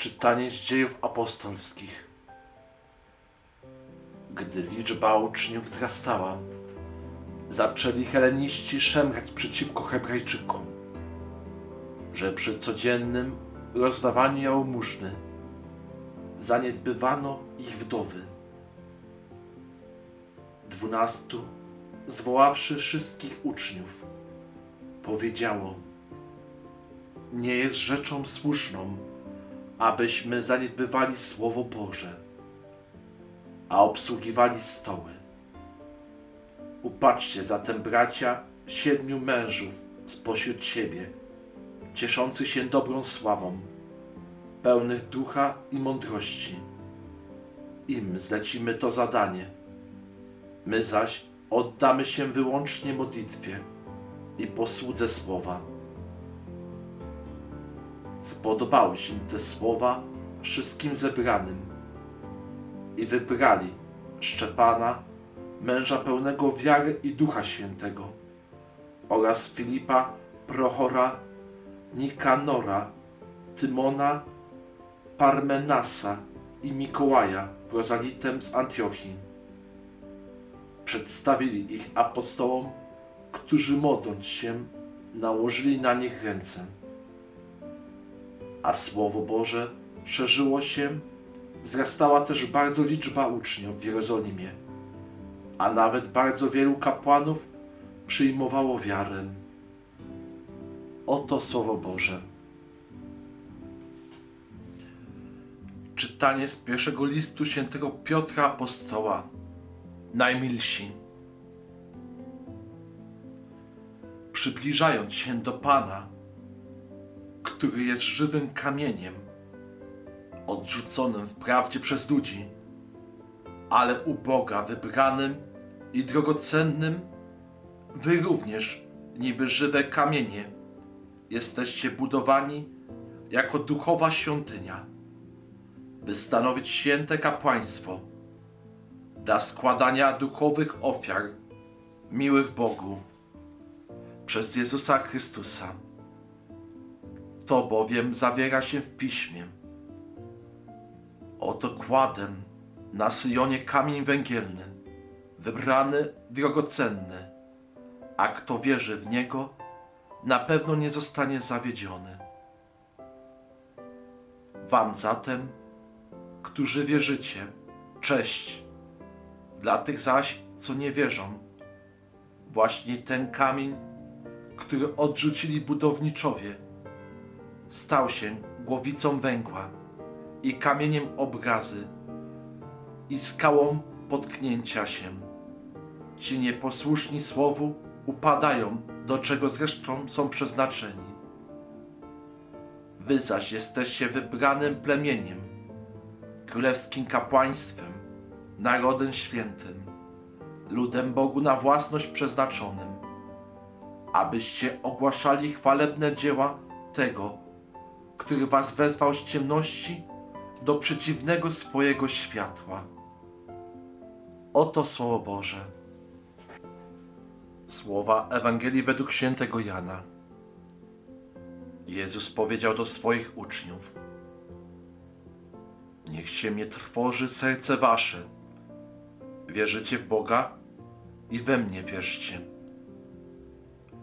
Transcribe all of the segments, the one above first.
Czytanie z dziejów apostolskich. Gdy liczba uczniów wzrastała, zaczęli heleniści szemrać przeciwko Hebrajczykom, że przy codziennym rozdawaniu jałmużny zaniedbywano ich wdowy. Dwunastu, zwoławszy wszystkich uczniów, powiedziało: Nie jest rzeczą słuszną, abyśmy zaniedbywali Słowo Boże, a obsługiwali stoły. Upatrzcie zatem, bracia, siedmiu mężów spośród siebie, cieszących się dobrą sławą, pełnych ducha i mądrości. Im zlecimy to zadanie. My zaś oddamy się wyłącznie modlitwie i posłudze słowa. Spodobały się te słowa wszystkim zebranym i wybrali Szczepana, męża pełnego wiary i ducha świętego, oraz Filipa, Prochora, Nikanora, Tymona, Parmenasa i Mikołaja, prozalitem z Antiochii. Przedstawili ich apostołom, którzy modląc się, nałożyli na nich ręce. A Słowo Boże szerzyło się, wzrastała też bardzo liczba uczniów w Jerozolimie, a nawet bardzo wielu kapłanów przyjmowało wiarę. Oto Słowo Boże. Czytanie z pierwszego listu świętego Piotra Apostoła. Najmilsi. Przybliżając się do Pana, który jest żywym kamieniem, odrzuconym wprawdzie przez ludzi, ale u Boga wybranym i drogocennym, wy również, niby żywe kamienie, jesteście budowani jako duchowa świątynia, by stanowić święte kapłaństwo dla składania duchowych ofiar miłych Bogu przez Jezusa Chrystusa. To bowiem zawiera się w piśmie. Oto kładę na Syjonie kamień węgielny, wybrany, drogocenny, a kto wierzy w niego, na pewno nie zostanie zawiedziony. Wam zatem, którzy wierzycie, cześć. Dla tych zaś, co nie wierzą, właśnie ten kamień, który odrzucili budowniczowie, stał się głowicą węgła i kamieniem obrazy i skałą potknięcia się. Ci nieposłuszni słowu upadają, do czego zresztą są przeznaczeni. Wy zaś jesteście wybranym plemieniem, królewskim kapłaństwem, narodem świętym, ludem Bogu na własność przeznaczonym, abyście ogłaszali chwalebne dzieła tego, który was wezwał z ciemności do przeciwnego swojego światła. Oto Słowo Boże. Słowa Ewangelii według świętego Jana. Jezus powiedział do swoich uczniów: Niech się mnie trwoży serce wasze. Wierzycie w Boga i we mnie wierzcie.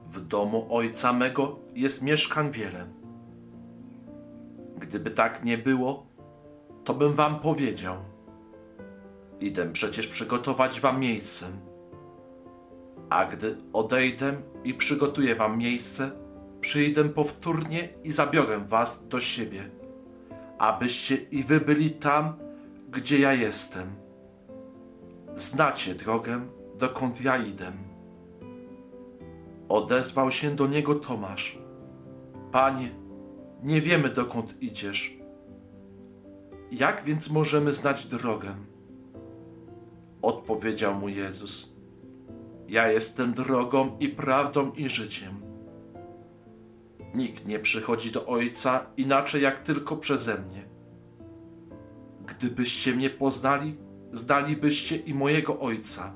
W domu Ojca mego jest mieszkań wiele. Gdyby tak nie było, to bym wam powiedział. Idę przecież przygotować wam miejsce. A gdy odejdę i przygotuję wam miejsce, przyjdę powtórnie i zabiorę was do siebie, abyście i wy byli tam, gdzie ja jestem. Znacie drogę, dokąd ja idę. Odezwał się do niego Tomasz. Panie, nie wiemy dokąd idziesz. Jak więc możemy znać drogę? Odpowiedział mu Jezus. Ja jestem drogą i prawdą i życiem. Nikt nie przychodzi do Ojca inaczej jak tylko przeze mnie. Gdybyście mnie poznali, znalibyście i mojego Ojca.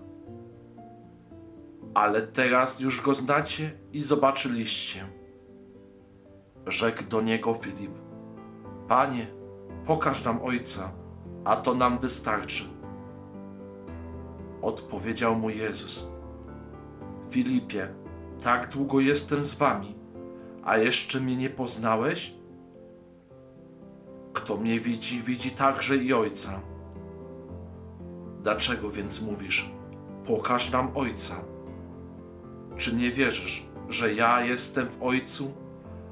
Ale teraz już go znacie i zobaczyliście. Rzekł do niego Filip: Panie, pokaż nam Ojca, a to nam wystarczy. Odpowiedział mu Jezus. Filipie, tak długo jestem z wami, a jeszcze mnie nie poznałeś? Kto mnie widzi, widzi także i Ojca. Dlaczego więc mówisz, pokaż nam Ojca? Czy nie wierzysz, że ja jestem w Ojcu,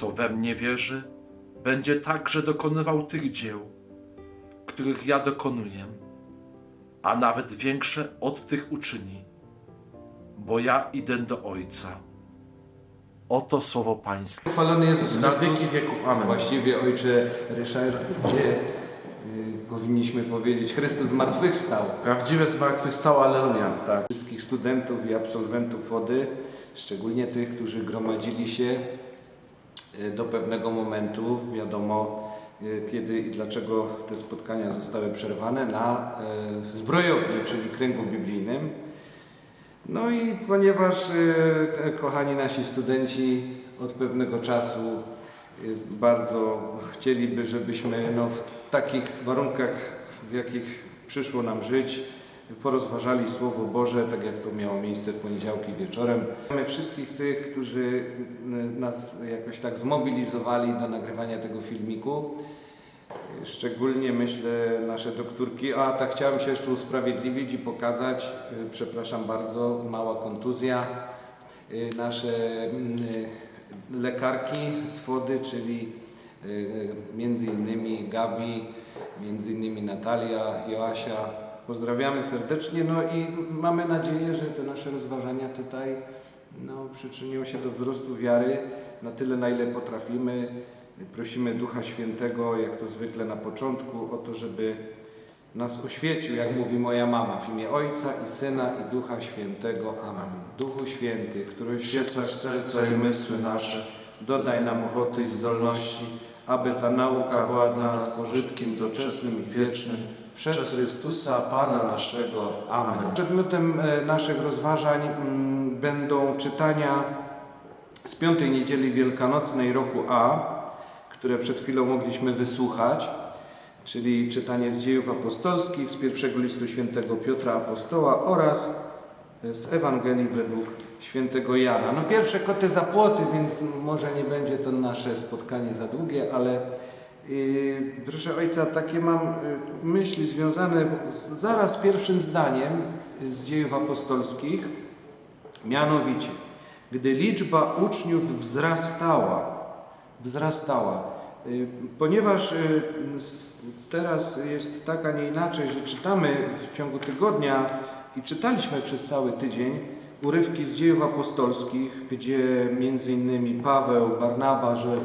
kto we mnie wierzy, będzie także dokonywał tych dzieł, których ja dokonuję, a nawet większe od tych uczyni, bo ja idę do Ojca. Oto słowo Pańskie. Chwalony Jezus Na wieki wieków. Amen. Właściwie Ojcze Ryszardzie, y, powinniśmy powiedzieć Chrystus zmartwychwstał. Prawdziwe zmartwychwstał, Alleluja. Tak. Wszystkich studentów i absolwentów wody, szczególnie tych, którzy gromadzili się do pewnego momentu, wiadomo y, kiedy i dlaczego te spotkania zostały przerwane, na y, zbrojowni, czyli kręgu biblijnym. No i ponieważ, e, kochani nasi studenci, od pewnego czasu bardzo chcieliby, żebyśmy no, w takich warunkach, w jakich przyszło nam żyć, porozważali Słowo Boże, tak jak to miało miejsce w poniedziałki wieczorem. Mamy wszystkich tych, którzy n- nas jakoś tak zmobilizowali do nagrywania tego filmiku. Szczególnie myślę nasze doktorki. A tak chciałem się jeszcze usprawiedliwić i pokazać, y, przepraszam bardzo, mała kontuzja. Y, Nasze mm, lekarki z Wody, czyli y, między innymi Gabi, między innymi Natalia, Joasia. Pozdrawiamy serdecznie, no i mamy nadzieję, że te nasze rozważania tutaj no, przyczynią się do wzrostu wiary na tyle, na ile potrafimy. Prosimy Ducha Świętego, jak to zwykle na początku, o to, żeby nas oświecił, jak mówi moja mama, w imię Ojca i Syna i Ducha Świętego. Amen. Duchu Święty, który oświecasz serca i mysły nasze, dodaj nam ochoty i zdolności, aby ta nauka była dla nas pożytkiem doczesnym i wiecznym. Przez Chrystusa Pana naszego. Amen. Przedmiotem e, naszych rozważań mm, będą czytania z piątej niedzieli wielkanocnej roku A, które przed chwilą mogliśmy wysłuchać, czyli czytanie z dziejów apostolskich, z pierwszego listu świętego Piotra Apostoła oraz z Ewangelii według świętego Jana. No pierwsze koty za płoty, więc może nie będzie to nasze spotkanie za długie, ale proszę Ojca, takie mam yy, myśli związane z zaraz pierwszym zdaniem yy, z dziejów apostolskich, mianowicie, gdy liczba uczniów wzrastała, wzrastała. Y, Ponieważ y, teraz jest tak, a nie inaczej, że czytamy w ciągu tygodnia i czytaliśmy przez cały tydzień urywki z dziejów apostolskich, gdzie między innymi Paweł, Barnaba, że y,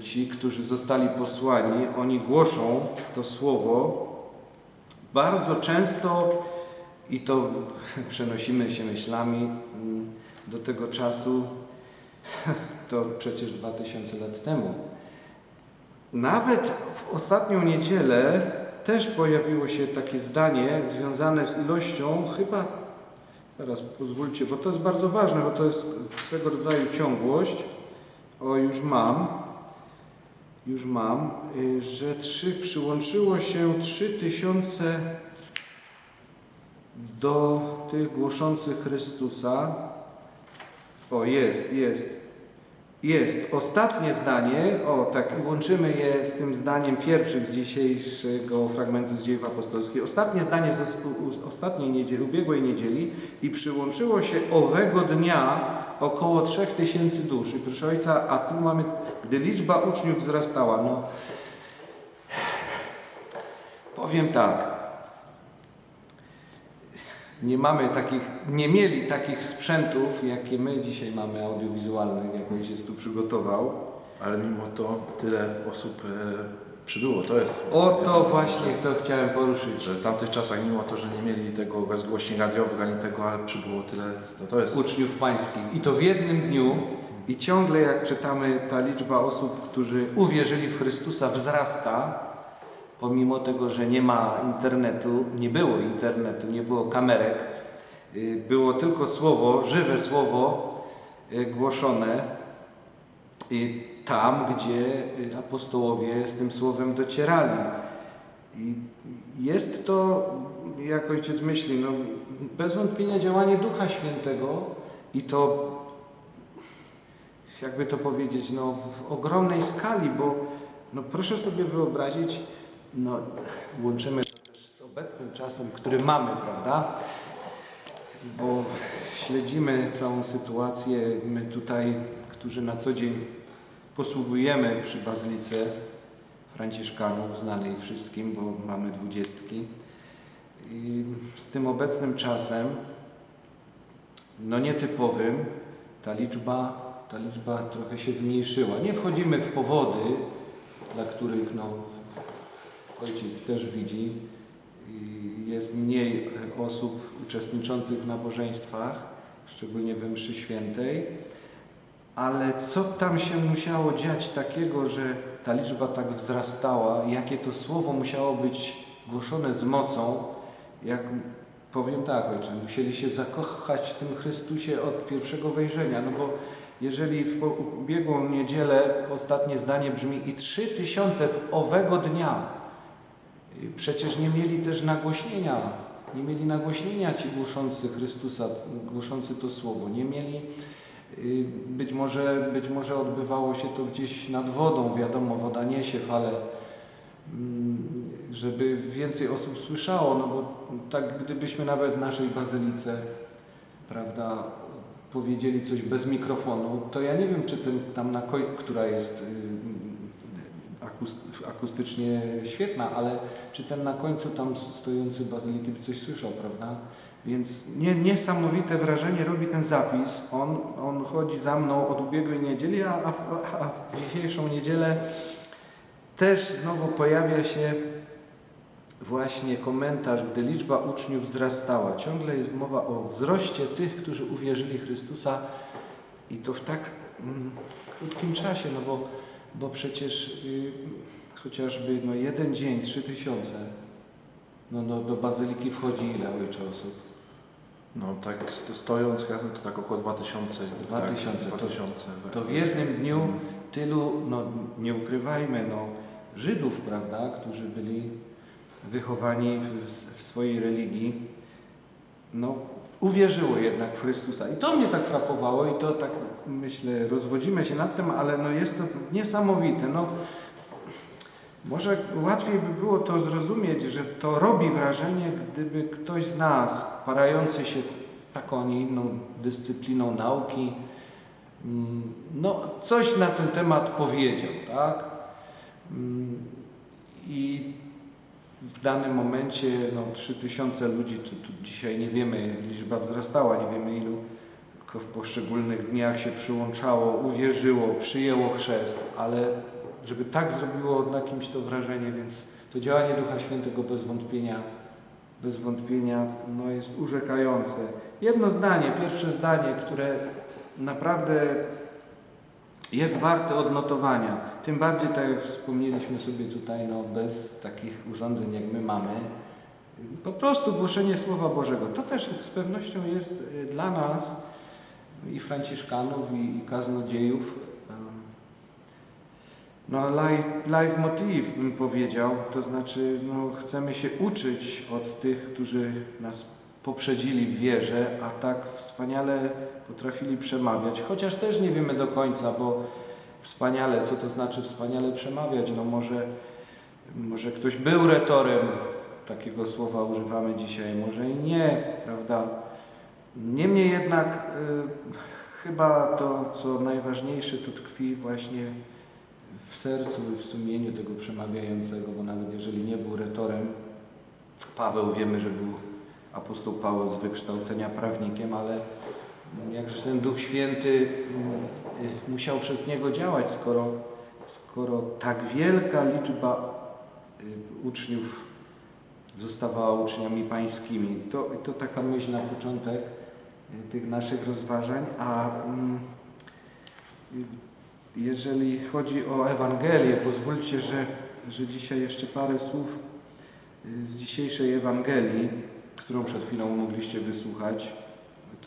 ci, którzy zostali posłani, oni głoszą to słowo bardzo często i to przenosimy się myślami mm, do tego czasu, to przecież 2000 lat temu. Nawet w ostatnią niedzielę też pojawiło się takie zdanie związane z ilością, chyba, teraz pozwólcie, bo to jest bardzo ważne, bo to jest swego rodzaju ciągłość. O, już mam, już mam, y, że trzy, przyłączyło się 3000 do tych głoszących Chrystusa. O, jest, jest. Jest ostatnie zdanie, o tak, łączymy je z tym zdaniem pierwszym z dzisiejszego fragmentu z dziejów apostolskich. Ostatnie zdanie z ostatniej niedzieli, ubiegłej niedzieli i przyłączyło się owego dnia około 3000 dusz. I proszę Ojca, a tu mamy, gdy liczba uczniów wzrastała, no powiem tak, nie mamy takich, nie mieli takich sprzętów, jakie my dzisiaj mamy audiowizualnych, jak Ojciec tu przygotował. Ale mimo to tyle osób przybyło, to jest. O to właśnie to chciałem poruszyć. Że w tamtych czasach, mimo to, że nie mieli tego bezgłośni radiowych ani tego, ale przybyło tyle, to, to jest. uczniów pańskich. I to w jednym dniu. I ciągle jak czytamy, ta liczba osób, którzy uwierzyli w Chrystusa wzrasta, pomimo tego, że nie ma internetu, nie było internetu, nie było kamerek, y, było tylko słowo, żywe słowo y, głoszone tam, gdzie y, apostołowie z tym słowem docierali. I jest to, jak ojciec myśli, no, bez wątpienia działanie Ducha Świętego i to, jakby to powiedzieć, no, w ogromnej skali, bo no, proszę sobie wyobrazić, no, łączymy to też z obecnym czasem, który mamy, prawda? Bo śledzimy całą sytuację, my tutaj, którzy na co dzień posługujemy przy Bazylice Franciszkanów, znanej wszystkim, bo mamy dwudziestki. I z tym obecnym czasem, no nietypowym, ta liczba, ta liczba trochę się zmniejszyła. Nie wchodzimy w powody, dla których no, ojciec też widzi, jest mniej osób uczestniczących w nabożeństwach, szczególnie we mszy świętej. Ale co tam się musiało dziać takiego, że ta liczba tak wzrastała, jakie to słowo musiało być głoszone z mocą, jak powiem tak, ojcze, musieli się zakochać w tym Chrystusie od pierwszego wejrzenia, no bo jeżeli w ubiegłą niedzielę ostatnie zdanie brzmi i trzy tysiące w owego dnia, przecież nie mieli też nagłośnienia, nie mieli nagłośnienia ci głoszący Chrystusa, głoszący to słowo, nie mieli Y, Być może, być może odbywało się to gdzieś nad wodą, wiadomo, woda niesie fale, mm, żeby więcej osób słyszało, no bo tak gdybyśmy nawet w naszej bazylice, prawda, powiedzieli coś bez mikrofonu, to ja nie wiem, czy ten tam na koi, która jest y, akustycznie świetna, ale czy ten na końcu tam stojący bazyliki by coś słyszał, prawda? Więc nie, niesamowite wrażenie robi ten zapis. On, on chodzi za mną od ubiegłej niedzieli, a, a, a w dzisiejszą niedzielę też znowu pojawia się właśnie komentarz, gdy liczba uczniów wzrastała. Ciągle jest mowa o wzroście tych, którzy uwierzyli Chrystusa i to w tak mm, krótkim czasie, no bo, bo przecież y, chociażby no, jeden dzień, trzy tysiące, no, no do bazyliki wchodzi ile ojcze osób? No tak st- stojąc razem to tak około 2000. 2000, Tak, to- 2000. To w jednym dniu tylu, no nie ukrywajmy, no Żydów, prawda, którzy byli wychowani w, w swojej religii, no uwierzyło jednak w Chrystusa. I to mnie tak frapowało i to tak myślę, rozwodzimy się nad tym, ale no jest to niesamowite. No, może łatwiej by było to zrozumieć, że to robi wrażenie, gdyby ktoś z nas, parający się taką, a nie inną dyscypliną nauki, mm, no, coś na ten temat powiedział, tak? Mm, I w danym momencie no, 3000 ludzi, czy tu dzisiaj nie wiemy, liczba wzrastała, nie wiemy ilu, tylko w poszczególnych dniach się przyłączało, uwierzyło, przyjęło chrzest, ale żeby tak zrobiło na kimś to wrażenie, więc to działanie Ducha Świętego bez wątpienia, bez wątpienia no, jest urzekające. Jedno zdanie, pierwsze zdanie, które naprawdę jest warte odnotowania. Tym bardziej, tak jak wspomnieliśmy sobie tutaj, no, bez takich urządzeń, jak my mamy, po prostu głoszenie Słowa Bożego. To też z pewnością jest y, dla nas i Franciszkanów, i, i kaznodziejów no, live, live motiv bym powiedział, to znaczy no, chcemy się uczyć od tych, którzy nas poprzedzili w wierze, a tak wspaniale potrafili przemawiać, chociaż też nie wiemy do końca, bo wspaniale, co to znaczy wspaniale przemawiać, no może, może ktoś był retorem, takiego słowa używamy dzisiaj, może i nie, prawda? Niemniej jednak y, chyba to, co najważniejsze tu tkwi właśnie w sercu i w sumieniu tego przemawiającego, bo nawet jeżeli nie był retorem, Paweł wiemy, że był apostoł Paweł z wykształcenia prawnikiem, ale jakże ten Duch Święty mm, y, musiał przez niego działać, skoro, skoro tak wielka liczba y, uczniów zostawała uczniami pańskimi. To, to taka myśl na początek y, tych naszych rozważań. A mm, jeżeli chodzi o Ewangelię, pozwólcie, że, że dzisiaj jeszcze parę słów z dzisiejszej Ewangelii, którą przed chwilą mogliście wysłuchać.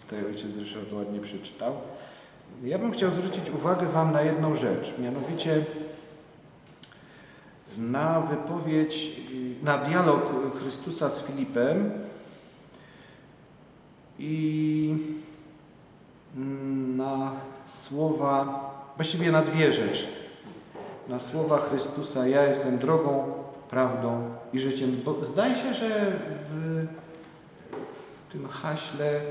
Tutaj ojciec Ryszard ładnie przeczytał. Ja bym chciał zwrócić uwagę Wam na jedną rzecz, mianowicie na wypowiedź, na dialog Chrystusa z Filipem i na słowa, właściwie na dwie rzeczy. Na słowa Chrystusa, ja jestem drogą, prawdą i życiem. Bo zdaje się, że w tym haśle y,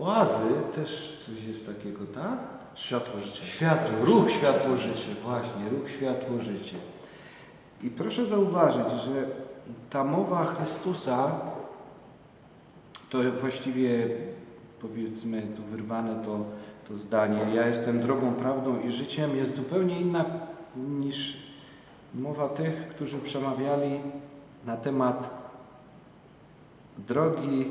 oazy też coś jest takiego, tak? Światło życia. Światło, ruch światło życie, właśnie, ruch światło życie. I proszę zauważyć, że ta mowa Chrystusa, to właściwie powiedzmy tu wyrwane to, to zdanie, ja jestem drogą, prawdą i życiem, jest zupełnie inna niż mowa tych, którzy przemawiali na temat drogi,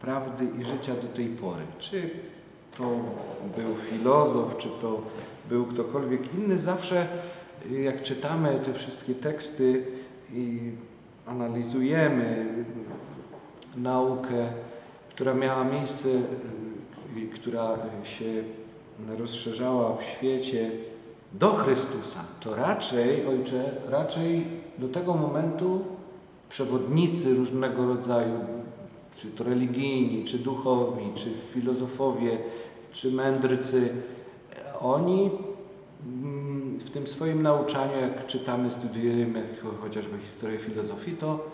prawdy i życia do tej pory. Czy to był filozof, czy to był ktokolwiek inny, zawsze y, jak czytamy te wszystkie teksty i analizujemy naukę, która miała miejsce, y, która się rozszerzała w świecie do Chrystusa, to raczej, ojcze, raczej do tego momentu przewodnicy różnego rodzaju, czy to religijni, czy duchowi, czy filozofowie, czy mędrcy, oni mm, w tym swoim nauczaniu, jak czytamy, studiujemy cho- chociażby historię filozofii, to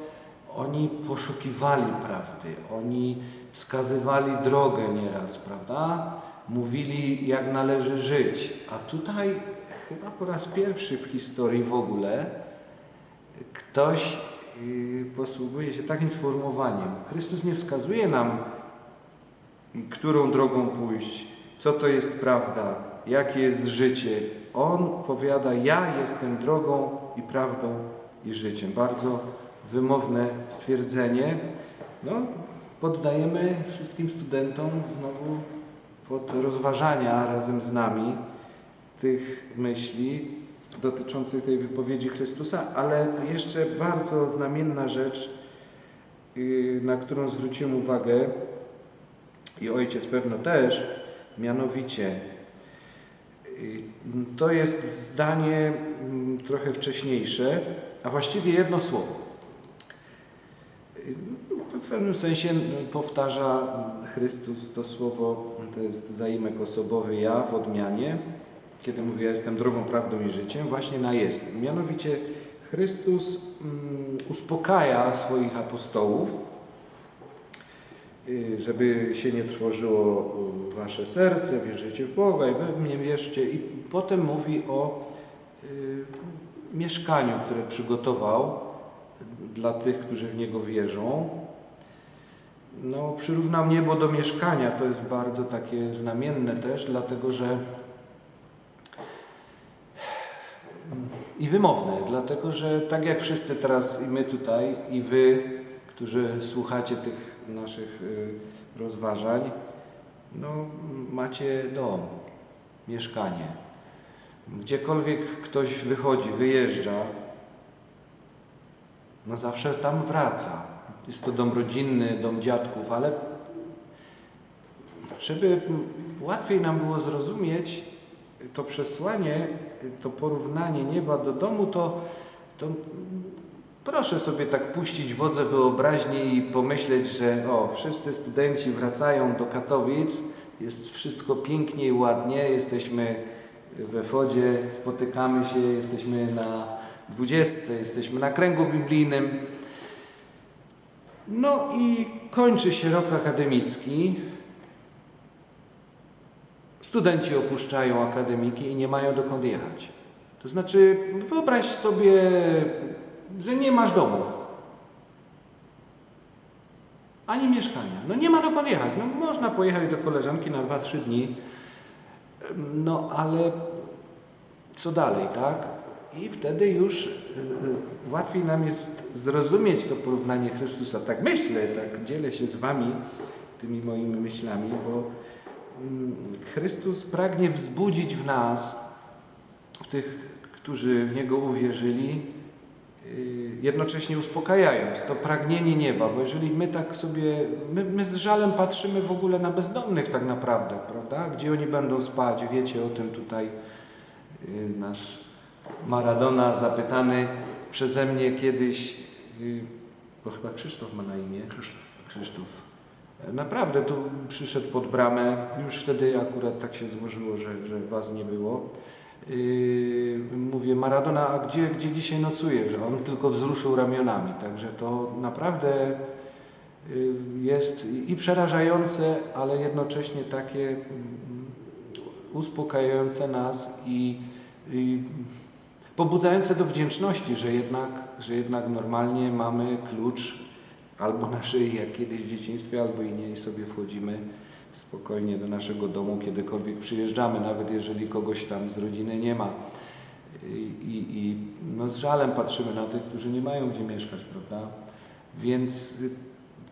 oni poszukiwali prawdy, oni wskazywali drogę nieraz, prawda? Mówili, jak należy żyć. A tutaj chyba po raz pierwszy w historii w ogóle ktoś posługuje się takim sformułowaniem. Chrystus nie wskazuje nam, którą drogą pójść, co to jest prawda, jakie jest życie. On powiada, ja jestem drogą i prawdą i życiem. Bardzo wymowne stwierdzenie. No, poddajemy wszystkim studentom znowu pod rozważania razem z nami tych myśli dotyczących tej wypowiedzi Chrystusa, ale jeszcze bardzo znamienna rzecz, yy, na którą zwróciłem uwagę, i ojciec pewno też, mianowicie y, to jest zdanie mm, trochę wcześniejsze, a właściwie jedno słowo. Y, W pewnym sensie mm, powtarza Chrystus to słowo, to jest zaimek osobowy ja w odmianie, kiedy mówi ja jestem drogą, prawdą i życiem, właśnie na jestem. Mianowicie Chrystus mm, uspokaja swoich apostołów, y, żeby się nie trwożyło y, wasze serce, wierzycie w Boga i wy w mnie wierzcie. I potem mówi o y, mieszkaniu, które przygotował dla tych, którzy w Niego wierzą. No, przyrównał niebo do mieszkania. To jest bardzo takie znamienne też, dlatego że i wymowne, dlatego że tak jak wszyscy teraz i my tutaj, i wy, którzy słuchacie tych naszych y, rozważań, no macie dom, mieszkanie. Gdziekolwiek ktoś wychodzi, wyjeżdża, no zawsze tam wraca. Jest to dom rodzinny, dom dziadków, ale żeby łatwiej nam było zrozumieć to przesłanie, to porównanie nieba do domu, to, to proszę sobie tak puścić wodze wyobraźni i pomyśleć, że o, wszyscy studenci wracają do Katowic, jest wszystko pięknie i ładnie, jesteśmy we Fodzie, spotykamy się, jesteśmy na dwudziestce, jesteśmy na kręgu biblijnym. No i kończy się rok akademicki. Studenci opuszczają akademiki i nie mają dokąd jechać. To znaczy, wyobraź sobie, że nie masz domu. Ani mieszkania. No nie ma dokąd jechać. No można pojechać do koleżanki na 2-3 dni. No ale co dalej, tak? i wtedy już y, y, łatwiej nam jest zrozumieć to porównanie Chrystusa. Tak myślę, tak dzielę się z Wami tymi moimi myślami, bo Chrystus pragnie wzbudzić w nas, w tych, którzy w Niego uwierzyli, y, jednocześnie uspokajając to pragnienie nieba, bo jeżeli my tak sobie, my, my z żalem patrzymy w ogóle na bezdomnych tak naprawdę, prawda? Gdzie oni będą spać? Wiecie o tym tutaj y, nasz Maradona zapytany przeze mnie kiedyś, y, bo chyba Krzysztof ma na imię. Krzysztof. Krzysztof. Naprawdę tu przyszedł pod bramę. Już wtedy akurat tak się złożyło, że, że was nie było. Yy, mówię, Maradona, a gdzie, gdzie dzisiaj nocuje? Że on tylko wzruszył ramionami. Także to naprawdę yy, jest i przerażające, ale jednocześnie takie mm, uspokajające nas i, i pobudzające do wdzięczności, że jednak, że jednak normalnie mamy klucz albo na szyi, jak kiedyś w dzieciństwie, albo i nie, i sobie wchodzimy spokojnie do naszego domu, kiedykolwiek przyjeżdżamy, nawet jeżeli kogoś tam z rodziny nie ma. I, i, no z żalem patrzymy na tych, którzy nie mają gdzie mieszkać, prawda? Więc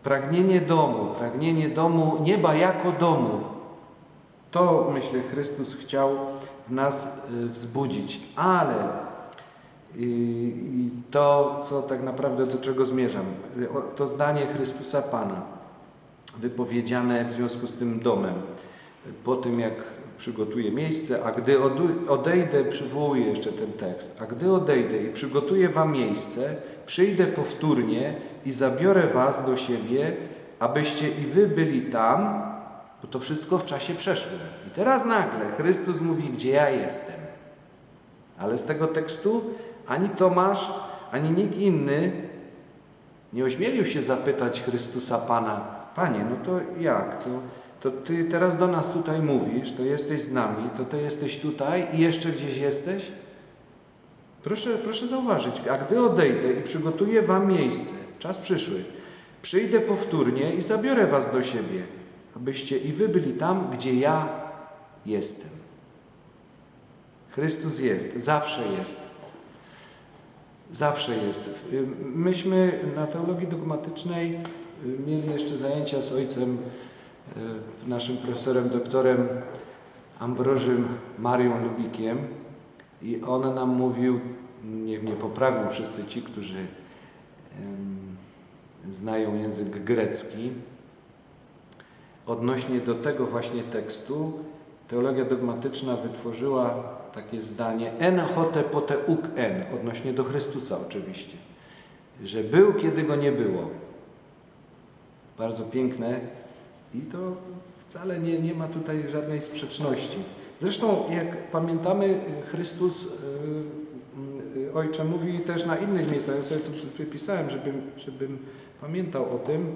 pragnienie domu, pragnienie domu, nieba jako domu, to myślę Chrystus chciał w nas y, wzbudzić, ale i, to, co tak naprawdę do czego zmierzam, to zdanie Chrystusa Pana, wypowiedziane w związku z tym domem, po tym jak przygotuję miejsce, a gdy odejdę, przywołuję jeszcze ten tekst, a gdy odejdę i przygotuję wam miejsce, przyjdę powtórnie i zabiorę was do siebie, abyście i wy byli tam, bo to wszystko w czasie przeszłym. I teraz nagle Chrystus mówi, gdzie ja jestem. Ale z tego tekstu ani Tomasz, ani nikt inny nie ośmielił się zapytać Chrystusa Pana, Panie, no to jak? To, to Ty teraz do nas tutaj mówisz, to jesteś z nami, to Ty jesteś tutaj i jeszcze gdzieś jesteś? Proszę, proszę zauważyć, a gdy odejdę i przygotuję Wam miejsce, czas przyszły, przyjdę powtórnie i zabiorę Was do siebie, abyście i Wy byli tam, gdzie ja jestem. Chrystus jest, zawsze jest. Zawsze jest. Myśmy na teologii dogmatycznej y, mieli jeszcze zajęcia z ojcem, y, naszym profesorem, doktorem Ambrożym Marią Lubikiem i on nam mówił, niech mnie poprawią wszyscy ci, którzy znają język grecki, odnośnie do tego właśnie tekstu teologia dogmatyczna wytworzyła takie zdanie en hote pote uk en, odnośnie do Chrystusa oczywiście, że był, kiedy go nie było. Bardzo piękne i to wcale nie, nie ma tutaj żadnej sprzeczności. Zresztą, jak pamiętamy, Chrystus, yy, yy, Ojcze, mówi też na innych miejscach, ja sobie to wypisałem, żebym, żebym pamiętał o tym,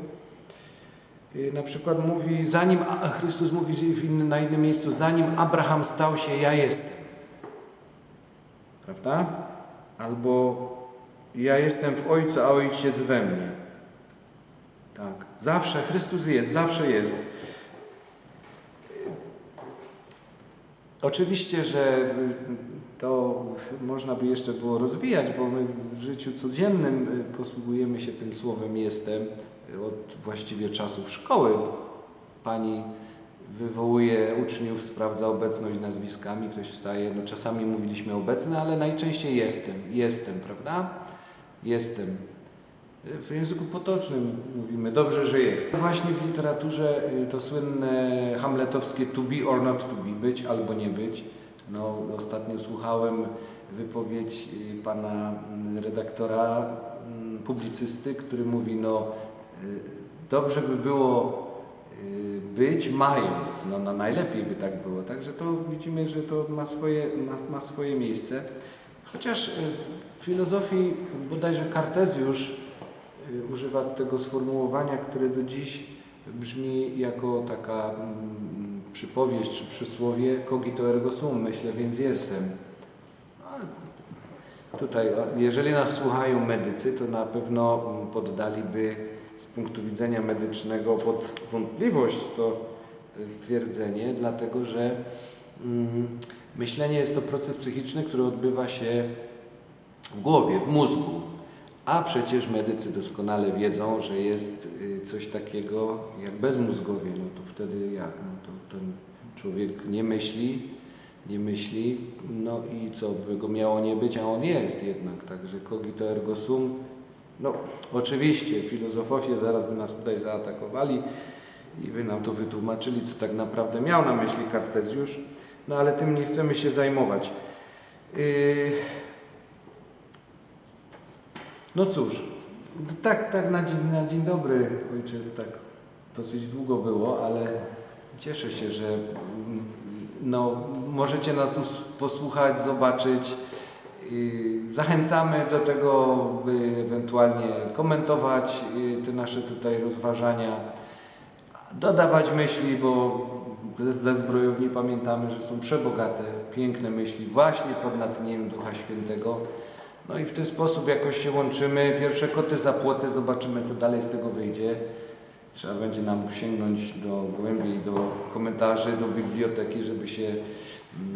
Y, Na przykład mówi, zanim Chrystus mówi na innym miejscu, zanim Abraham stał się, ja jestem. Prawda? Albo ja jestem w Ojcu, a Ojciec we mnie. Tak. Zawsze Chrystus jest, zawsze jest. Oczywiście, że to można by jeszcze było rozwijać, bo my w życiu codziennym y, posługujemy się tym słowem jestem od właściwie czasów szkoły. Pani wywołuje uczniów, sprawdza obecność nazwiskami, ktoś wstaje. No czasami mówiliśmy obecny, ale najczęściej jestem, jestem, prawda? Jestem. W języku potocznym mówimy dobrze, że jest. Właśnie w literaturze y, to słynne hamletowskie to be or not to be, być albo nie być. No, ostatnio słuchałem wypowiedź y, pana mm, redaktora, mm, publicysty, który mówi, no y, dobrze by było być mając, no, no najlepiej by tak było. Także to widzimy, że to ma swoje, ma, ma swoje miejsce. Chociaż y, w filozofii bodajże Kartezjusz y, używa tego sformułowania, które do dziś brzmi jako taka mm, przypowieść czy przysłowie cogito ergo sum, myślę, więc jestem. Ale Tutaj, jeżeli nas słuchają medycy, to na pewno poddaliby z punktu widzenia medycznego pod wątpliwość to e, stwierdzenie, dlatego że mm, myślenie jest to proces psychiczny, który odbywa się w głowie, w mózgu. A przecież medycy doskonale wiedzą, że jest y, coś takiego jak bezmózgowie. No to wtedy jak? No to ten człowiek nie myśli, nie myśli, no i co by go miało nie być, a on jest jednak. Także cogito ergo sum. No oczywiście filozofowie zaraz by nas tutaj zaatakowali i by nam to wytłumaczyli, co tak naprawdę miał na myśli Kartezjusz. No ale tym nie chcemy się zajmować. Yy... No cóż, tak, tak na dzień, na dzień dobry, ojcze, tak dosyć długo było, ale cieszę się, że mm, no, możecie nas posłuchać, zobaczyć. Yy, Zachęcamy do tego, by ewentualnie komentować yy, te nasze tutaj rozważania, dodawać myśli, bo ze- zbrojowni pamiętamy, że są przebogate, piękne myśli właśnie pod natchnieniem Ducha Świętego. No i w ten sposób jakoś się łączymy. Pierwsze koty za płoty, zobaczymy co dalej z tego wyjdzie. Trzeba będzie nam sięgnąć do głębiej, do komentarzy, do biblioteki, żeby się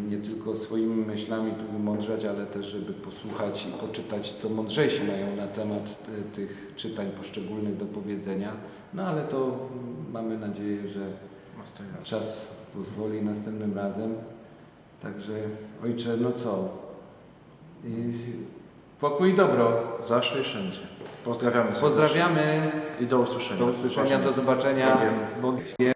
nie tylko swoimi myślami tu wymądrzać, ale też żeby posłuchać i poczytać, co mądrzejsi mają na temat e, tych czytań poszczególnych do powiedzenia. No ale to mamy nadzieję, że czas pozwoli następnym razem. Także ojcze, no co? I pokój i dobro. Zawsze i wszędzie. Pozdrawiamy. Pozdrawiamy. I do usłyszenia. Do usłyszenia, do zobaczenia. Z Bogiem.